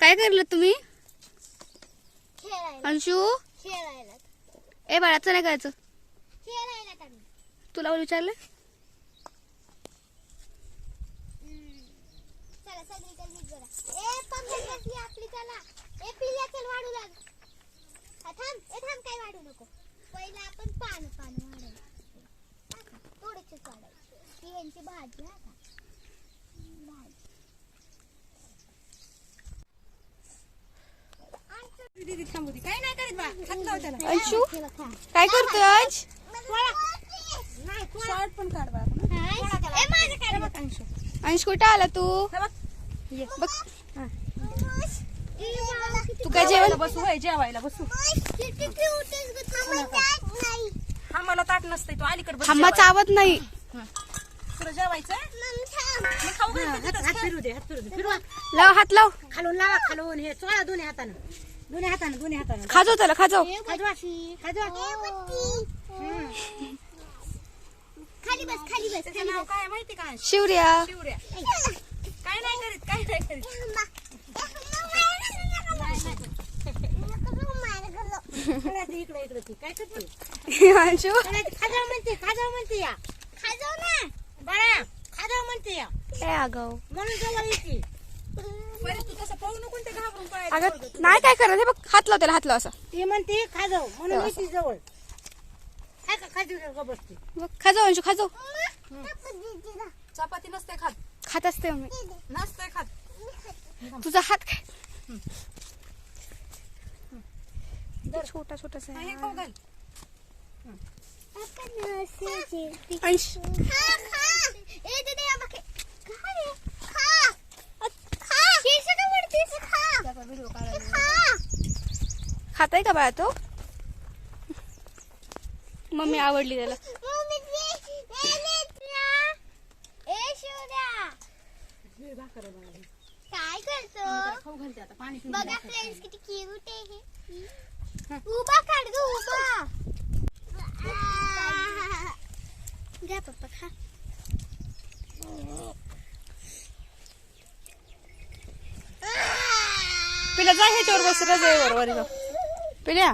काय करलं तुम्ही? अंशू? ए बाळाचं नाही करायचं तुला विचारलं? चला सगळी चल नीट बघा ए पंगत बसली आपली चला ए पिल्या चल वाढू लाग हा, थांब ए थांब काय वाढू नको पहिला आपण पान पान वाढायला थोडेसे वाढायचे ही यांची भाजी हा का भाजी काय नाही करीत बा अंशू. काय करतोय आज? शॉर्ट पण काढ बा अंशू अंश कुठं आला तू? बघ. बघ. तू काय जेवण बसू होय जेवायला बसू. हा मला ताट नसतंय तू अलीकडे बस थांबा जेवायला. चावत नाही. तुला जेवायचं? हात. फिरू दे हात फिरू दे. फिरवा लाव हात लाव. खालून लावा खालून. हे चोळा दोन्ही हातानं. दोन्ही हातानं दोन्ही हातानं खाजो त्याला खाजो खाजवा खाजवा खाली बस खाली बस त्याचं नाव काय आहे माहिती का अंशू? शिवर्या शिवऱ्या काय नाही करीत काय नाही करीत खेळायचं इकडे इकडे ती काय करते अंशू खेळायचं खाजवा म्हणते खाजवा म्हणते या खाजव ना बाळा खाजवा म्हणते या ए अगं म्हणून जवळ येते पाहू नको ते घाबरून पळायचं. अगं. नाही काय करत हे बघ हात लाव त्याला हात लाव असा. ती म्हणते खाजव म्हणून येते जवळ. काय का खाजू का बसते? बघ खाजो अंशू खाजो चपाती नसते खात. खात असते मी नसते खात. तुझा हात काय छोटा छोटासा हा, हे घाल. अंश. खाताय का बाळा तो? मम्मी आवडली त्याला. काय करतो खाऊ घालते आता पाणी पिऊन बघा फ्रेंड्स किती क्यूट आहे हे. उभा काढ ग उभा. घ्या पप्पा खा पिल्या जा ह्याच्यावर बस रजाईवर वर जाऊ पिल्या?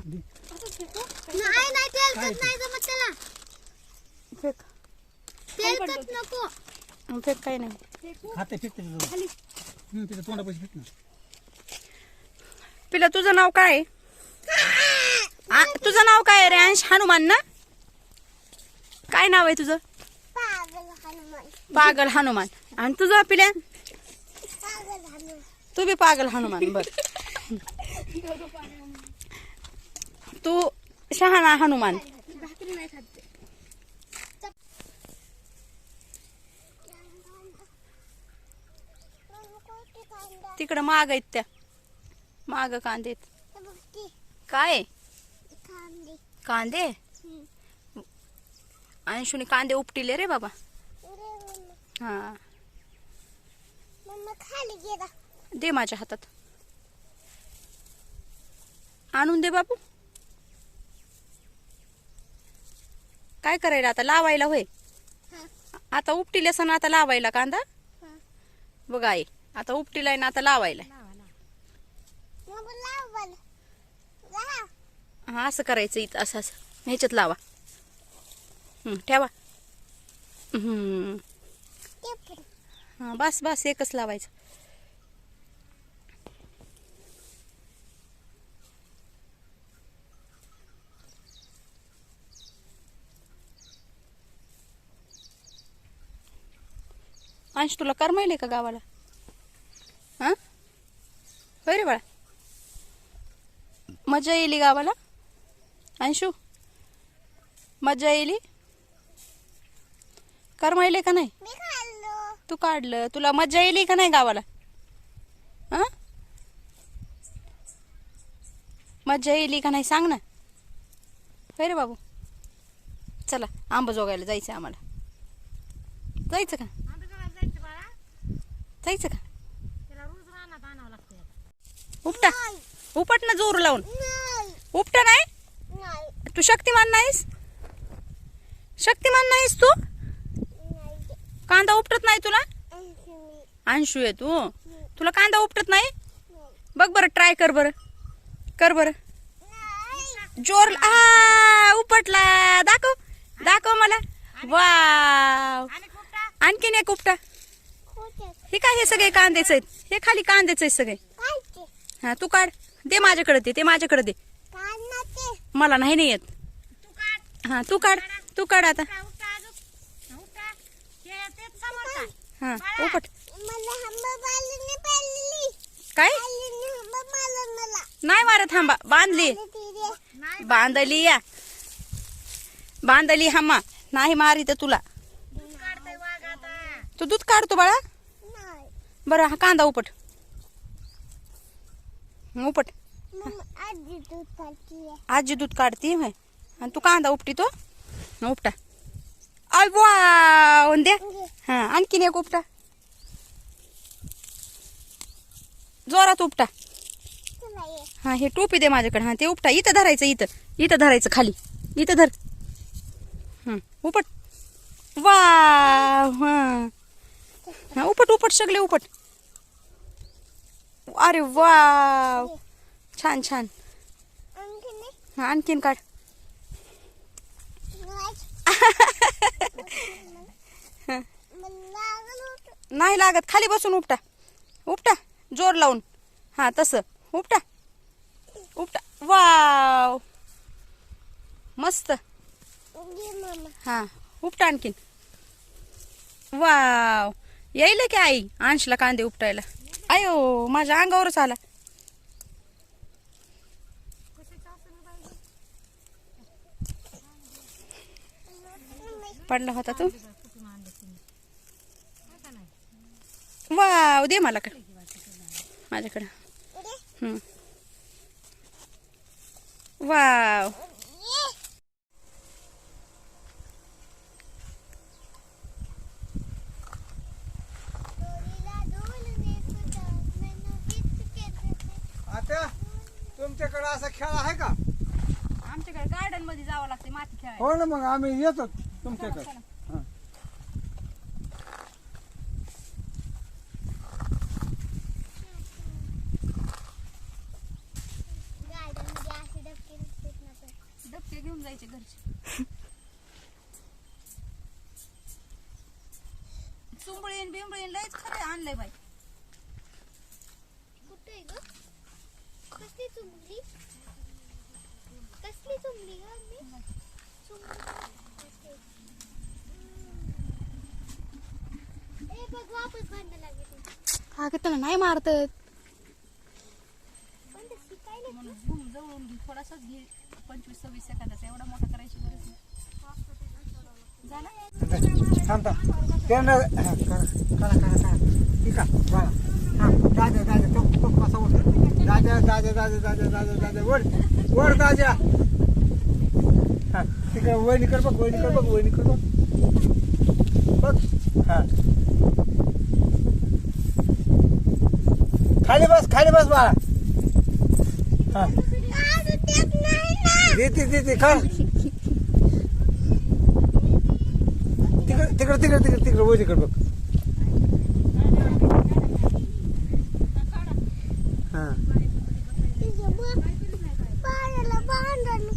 नाही नाही तेलकट नाही जमत त्याला. फेक. तेलकट नको. फेक काही नाही. खाते तिथं तोंडापाशी फिट ना. पिल्या तुझं नाव काय तुझं नाव काय आहे रे अंश हनुमान ना? काय नाव आहे तुझं? पागल हनुमान. पागल हनुमान. आणि तुझं पिल्या? पागल हनुमान. तू बी पागल हनुमान बर. तू शहाणा हनुमान. तिकडं माग आहेत त्या. माग कांदे आहेत. काय? कांदे? अंशुने कांदे उपटिले रे बाबा. हा. दे माझ्या हातात. आणून दे बाबू काय करायला आता? लावायला होय. आता उपटी सण आता लावायला कांदा. बघा आई आता उपटिलाय ना आता लावायला. हा असं करायचं इथं असं असं. ह्याच्यात लावा. ठेवा. हां बस बस एकच लावायचं. अंश तुला करमायले का गावाला? हा? होय रे बाळा. मजा येईल गावाला? अंशू मजा येईल करमायले का नाही? तू काढलं. तुला मजा येईल का नाही गावाला? हा? मजा येईल का नाही सांग ना. होय रे बाबू. चला आंबा जोगायला जायचं आम्हाला. जायचं का? जायचं का? त्याला रोज रानात आणावं लागतं उपटा. उपट ना जोर लावून. नाही. उपटा नाही? नाही. तू शक्तिमान नाहीस? शक्तिमान नाहीस तू? नाही. कांदा उपटत नाही तुला? अंशू आहे तू. तुला कांदा उपटत नाही? बघ बरं ट्राय कर बरं. कर बरं. जोर आ उपटला. दाखव. दाखव मला. कुठला आणखीन एक उपटा. हे काय हे सगळे कांदेच आहेत? हे खाली कांदेच आहेत सगळे. हा तू काढ. दे माझ्याकडे दे ते माझ्याकडे दे. मला नाही नाही येत. हा तू काढ. तू काढ आता. हे उपट काय? नाही मारत थांबा बांधली. बांधली या. बांधली हम्मा. नाही मारी तर तुला. तू दूध काढतो बाळा. बरं हा कांदा उपट. उपट. आजी दूध काढती होय. आणि तू कांदा उपटी तो उपटा. आय वाव द्या हा आणखीन एक उपटा. जोरात उपटा. हा हे टोपी दे माझ्याकडे. हा ते उपटा. इथं धरायचं इथं. इथं धरायचं खाली. इथं धर. उपट. वा हा उपट उपट सगळे उपट. अरे वाव. छान छान. हा, आणखीन काढ. नाही. लागत. खाली बसून उपटा. उपटा. जोर लावून. हा तसं. उपटा. उपटा. वाव. मस्त. हा उपटा आणखीन. वाव. येईल की आई? अंशला कांदे उपटायला. आयो माझ्या अंगावरच आला. पडला होता तू? वाव दे मला का? माझ्याकडं. हम्म. वाव. तुमच्याकडे असा खेळ आहे का? आमच्याकडे गार्डनमध्ये जावं लागते माती खेळायला. हो ना मग आम्ही येतो तुमच्याकडे. हा. गार्डनमध्ये असे डबके नसतात ना तर. डबके घेऊन जायचे घरचे. चुंबळीन बिंबळीन लयच खरे आणलंय बाई. कुठे आहे ग? कसली चुमली कसली चुमली ग मी चुमली ए बघ वापस भांडण लागेल अगं त्याला नाही मारतात. पण ते शिकायला म्हणून घेऊन जवळून घे. थोडासाच घे. पंचवीस सव्वीस सेकंदाचा एवढा मोठा करायची गरज नाही. झाला? थांब थांब. त्यांना करा करा करा. करा ठीक आहे बघा हा दादा दादा तो तो कसा उठ दादा दादा दादा दादा दादा दादा वर ताज्या हा ठीक आहे वहिनी कर बघ वहिनी कर बघ वहिनी कर बघ. बघ हा. खाली बस खाली बस बाळा. हा. देते देते खा. तिकडे तिकडे तिकडे तिकडे तिकडे वहिनी कर बघ. हा.